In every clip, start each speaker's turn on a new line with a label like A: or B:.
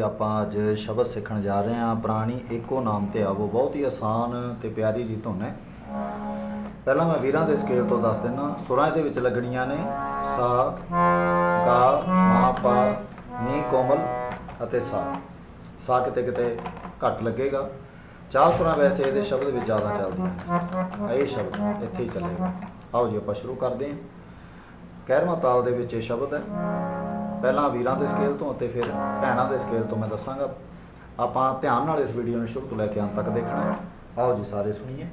A: ਆਪਾਂ ਅੱਜ ਸ਼ਬਦ ਸਿੱਖਣ ਜਾ ਰਹੇ ਹਾਂ। ਪ੍ਰਾਣੀ ਏਕੋ ਨਾਮ ਤੇ ਆਵੋ। ਬਹੁਤ ਹੀ ਆਸਾਨ ਤੇ ਪਿਆਰੀ ਜੀ ਧੁਨ ਹੈ। ਪਹਿਲਾਂ ਮੈਂ ਵੀਰਾਂ ਦੇ ਸਕੇਲ ਤੋਂ ਦੱਸ ਦਿੰਨਾ ਸੁਰਾਂ ਇਹਦੇ ਵਿੱਚ ਲੱਗਣੀਆਂ ਨੇ ਸਾ, ਗਾ, ਮਾ, ਪਾ, ਨੀ, ਕੋਮਲ ਅਤੇ ਸਾ। ਸਾ ਕਿਤੇ ਕਿਤੇ ਘੱਟ ਲੱਗੇਗਾ। ਚਾਰ ਸੁਰਾਂ ਵੈਸੇ ਇਹਦੇ ਸ਼ਬਦ ਵਿੱਚ ਜ਼ਿਆਦਾ ਚੱਲਦੀਆਂ ਨੇ। ਇਹ ਸ਼ਬਦ ਇੱਥੇ ਹੀ ਚੱਲੇਗਾ। ਆਓ ਜੀ, ਆਪਾਂ ਸ਼ੁਰੂ ਕਰਦੇ ਹਾਂ। ਕਹਿਰਮਾ ਤਾਲ ਦੇ ਵਿੱਚ ਇਹ ਸ਼ਬਦ ਹੈ। ਪਹਿਲਾਂ ਵੀਰਾਂ ਦੇ ਸਕੇਲ ਤੋਂ ਅਤੇ ਫਿਰ ਭੈਣਾਂ ਦੇ ਸਕੇਲ ਤੋਂ ਮੈਂ ਦੱਸਾਂਗਾ। ਆਪਾਂ ਧਿਆਨ ਨਾਲ ਇਸ ਵੀਡੀਓ ਨੂੰ ਸ਼ੁਰੂ ਤੋਂ ਲੈ ਕੇ ਅੰਤ ਤੱਕ ਦੇਖਣਾ ਆਓ ਜੀ, ਸਾਰੇ ਸੁਣੀਏ।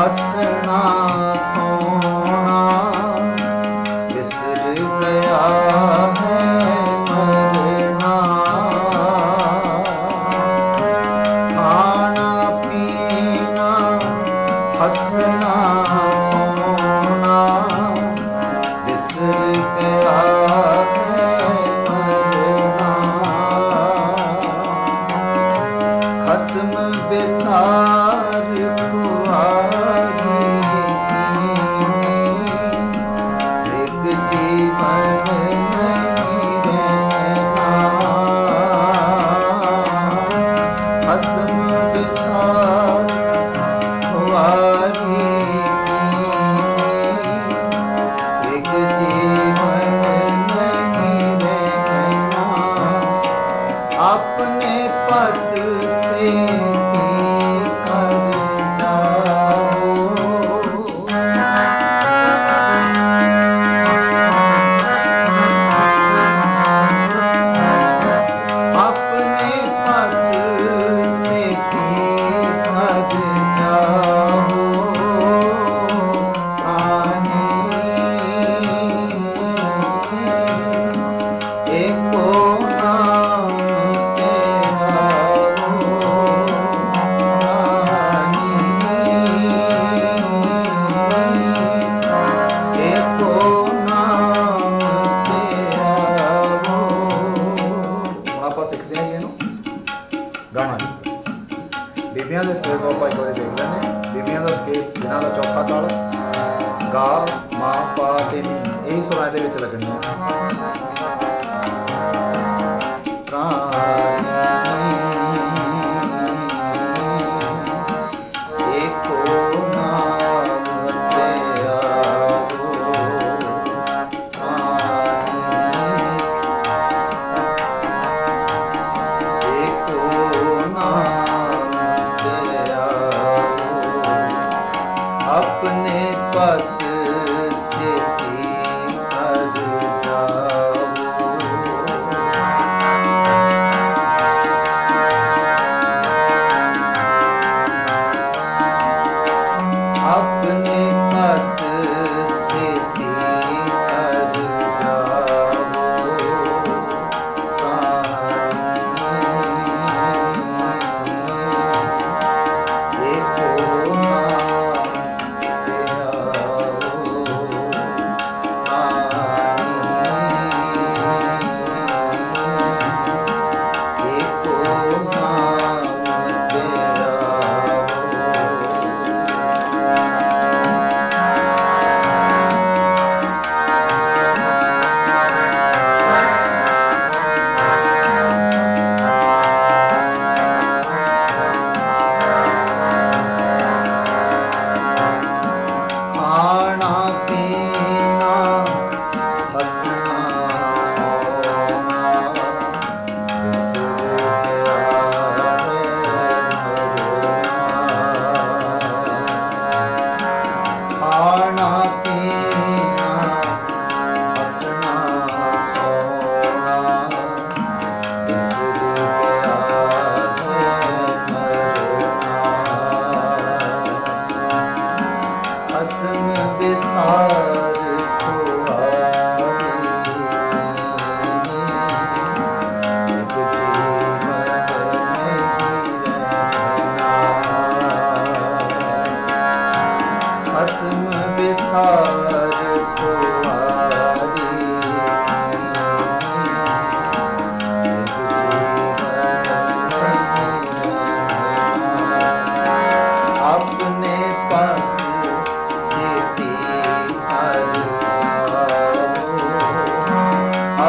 A: ਹੱਸਣਾ ਸੋ ਪਾ ਤੇ ਨੀ ਇਹ ਸੁਰਾਂ ਇਹਦੇ ਵਿੱਚ ਲੱਗਣੀਆਂ। ਪ੍ਰਾਨੀ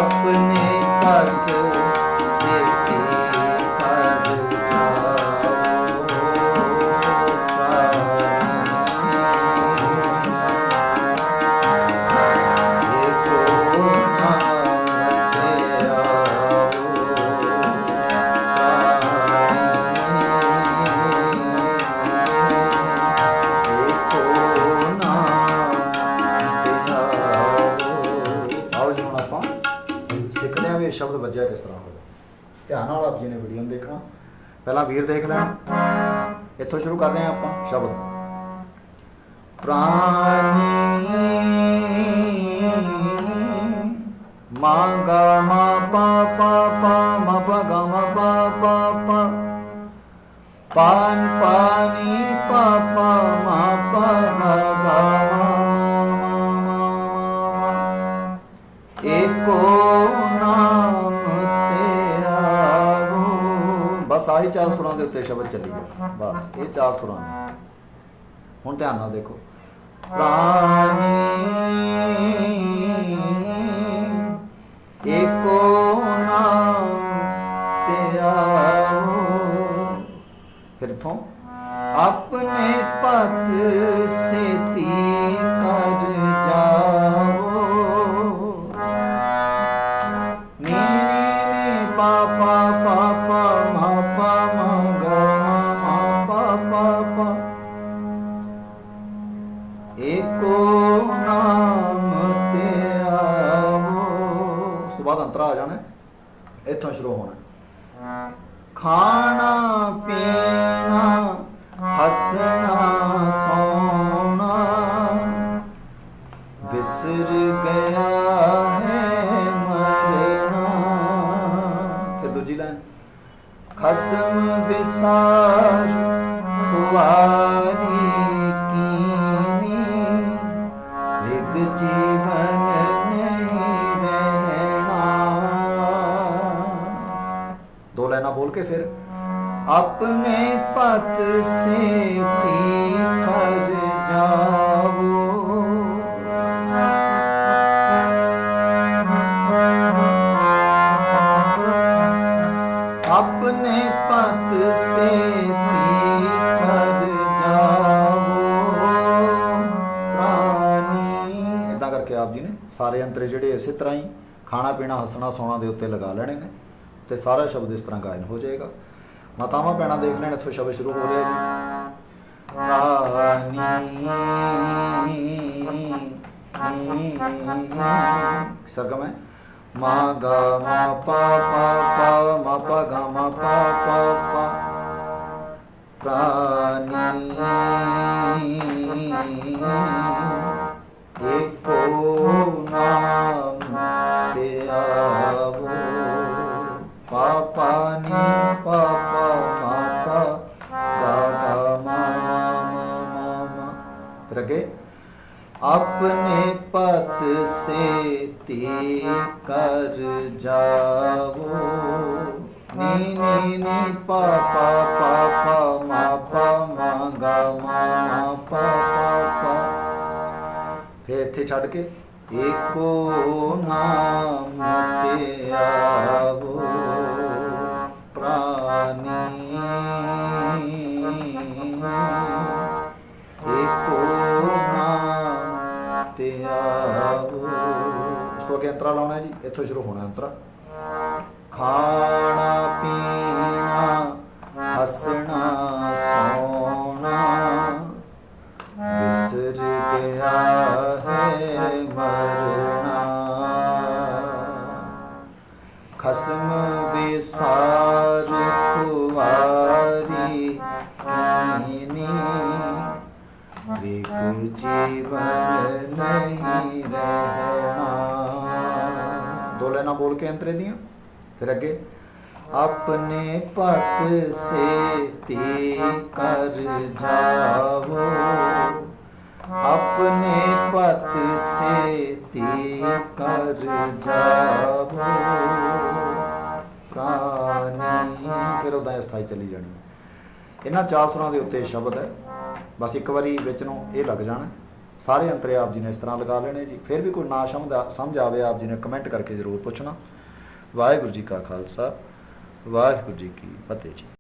A: ਆਪਣੇ ਪਗ ਪਹਿਲਾਂ ਵੀਰ ਦੇਖ ਲੈਣ। ਇੱਥੋਂ ਸ਼ੁਰੂ ਕਰ ਰਹੇ ਹਾਂ ਆਪਾਂ ਸ਼ਬਦ। ਪ੍ਰਾਣੀ ਮਾਗਾ ਮਾ ਪਾ ਪਾ ਪਾ, ਮ ਪ ਗ ਮ ਪਾ ਪਾ ਪਾ। ਪਾਨ ਪਾਣੀ ਪਾ ਪਾ, ਮ ਪ ਗ ਗ ਆਹੀ ਚਾਰ ਸੁਰਾਂ ਦੇ ਉੱਤੇ ਸ਼ਬਦ ਚੱਲੀ ਜਾਓ ਬਸ, ਇਹ ਚਾਰ ਸੁਰਾਂ ਨੇ। ਹੁਣ ਧਿਆਨ ਨਾਲ ਦੇਖੋ। ਪ੍ਰਾਣੀ ਏਕੋ ਨਾਮ ਤੇ ਆਵੋ ਫਿਰ ਇਥੋਂ, ਆਪਣੇ ਪਤ ਸੇਤੀ ਕਰ ਖਾਣਾ, ਪੀਣਾ, ਹੱਸਣਾ, ਸੋਣਾ। ਵਿਸਰ ਗਿਆ ਹੈ ਮਰਨਾ। ਫਿਰ ਦੂਜੀ ਲਾਈਨ। ਖਸਮ ਵਿਸਾਰ, ਖੁਆਰੀ ਕੀਨੀ। ਰਿਗ ਜੀਵਨ ਲਾਈਨਾਂ ਬੋਲ ਕੇ ਫਿਰ ਆਪਣੇ ਪਤ ਸੇਤੀ ਕਰ ਜਾਵੋ। ਆਪਣੇ ਪਤ ਸੇਤੀ ਕਰ ਜਾਵੋ। ਪ੍ਰਾਨੀ ਇਦਾਂ ਕਰਕੇ ਆਪ ਜੀ ਨੇ ਸਾਰੇ ਅੰਤਰੇ ਜਿਹੜੇ ਇਸੇ ਤਰ੍ਹਾਂ ਹੀ ਖਾਣਾ ਪੀਣਾ ਹੱਸਣਾ ਸੌਣਾ ਦੇ ਉੱਤੇ ਲਗਾ ਲੈਣੇ ਨੇ। ਤੇ ਸਾਰਾ ਸ਼ਬਦ ਇਸ ਤਰ੍ਹਾਂ ਗਾਇਨ ਹੋ ਜਾਏਗਾ। ਮਾਤਾਵਾਂ ਪੈਣਾ ਦੇਖ ਲੈਣ, ਇੱਥੋਂ ਸ਼ਬਦ ਸ਼ੁਰੂ ਹੋ ਰਿਹਾ ਜੀ। ਪ੍ਰਾਨੀ ਸਰਗਮ ਹੈ। ਮਾ ਗਾ, ਮਾ ਪਾ ਪਾ ਪਾ, ਮਾ ਪਾ ਗਾ, ਮਾ ਪਾ ਪਾ ਪਾ। ਪ੍ਰਾਨੀ ਏਕੋ ਨਾਮ ਤੇ ਆਵੋ ਪਾਪਾ ਨੀ ਪਾਪਾ ਮਾਪਾ ਗਾ ਗਾ ਮਾ ਮਾ ਮਾ ਮਾ ਮਾ ਫਿਰ ਅੱਗੇ ਆਪਣੇ ਪਤ ਸੇਤੀ ਕਰ ਜਾਵੋ ਨੀ ਨੀ ਨੀ ਪਾ ਪਾ ਪਾ ਇੱਥੇ ਛੱਡ ਕੇ ਏਕੋ ਨਾਮ ਤੇ ਆਵੋ ਪ੍ਰਾਨੀ। ਏਕੋ ਨਾਮ ਤੇ ਆਵੋ। ਇਸ ਤੋਂ ਅੱਗੇ ਅੰਤਰਾ ਲਾਉਣਾ ਜੀ, ਇੱਥੋਂ ਸ਼ੁਰੂ ਹੋਣਾ ਅੰਤਰਾ। ਖਾਣਾ, ਪੀਣਾ, ਹੱਸਣਾ, ਸੋਣਾ, ਵਿਸਰ ਗਿਆ ਹੈ ਮਰਨਾ। ਖਸਮ ਵਿਸਾਰ ਖੁਆਰੀ ਕੀਨੀ ਵਿਕ ਜੀਵਨ ਨਹੀਂ ਰਹਿਣਾ ਦੋ ਲੈਣਾ ਬੋਲ ਕੇ ਅੰਤਰੇ ਦੀਆਂ ਫਿਰ ਅੱਗੇ ਆਪਣੇ ਪਤ ਸੇ ਤੇ ਕਰ ਜਾਵੋ ਆਪਣੇ ਪਤ ਸੇ ਤੇ ਕਰ ਜਾਵੋ ਪ੍ਰਾਨੀ ਫਿਰ ਉਹਦਾ ਸਥਾਈ ਚਲੀ ਜਾਣੀ। ਇਹਨਾਂ ਚਾਰ ਸੁਰਾਂ ਦੇ ਉੱਤੇ ਸ਼ਬਦ ਹੈ। ਬਸ ਇੱਕ ਵਾਰੀ ਵਿੱਚ ਨੂੰ ਇਹ ਲੱਗ ਜਾਣਾ। ਸਾਰੇ ਅੰਤਰੇ ਆਪ ਜੀ ਨੇ ਇਸ ਤਰ੍ਹਾਂ ਲਗਾ ਲੈਣੇ ਜੀ। ਫਿਰ ਵੀ ਕੋਈ ਨਾ ਸਮਝ ਸਮਝ ਆਵੇ, ਆਪ ਜੀ ਨੇ ਕਮੈਂਟ ਕਰਕੇ ਜ਼ਰੂਰ ਪੁੱਛਣਾ। ਵਾਹਿਗੁਰੂ ਜੀ ਕਾ ਖਾਲਸਾ। ਵਾਹਿਗੁਰੂ ਜੀ ਕੀ ਫਤਿਹ ਜੀ।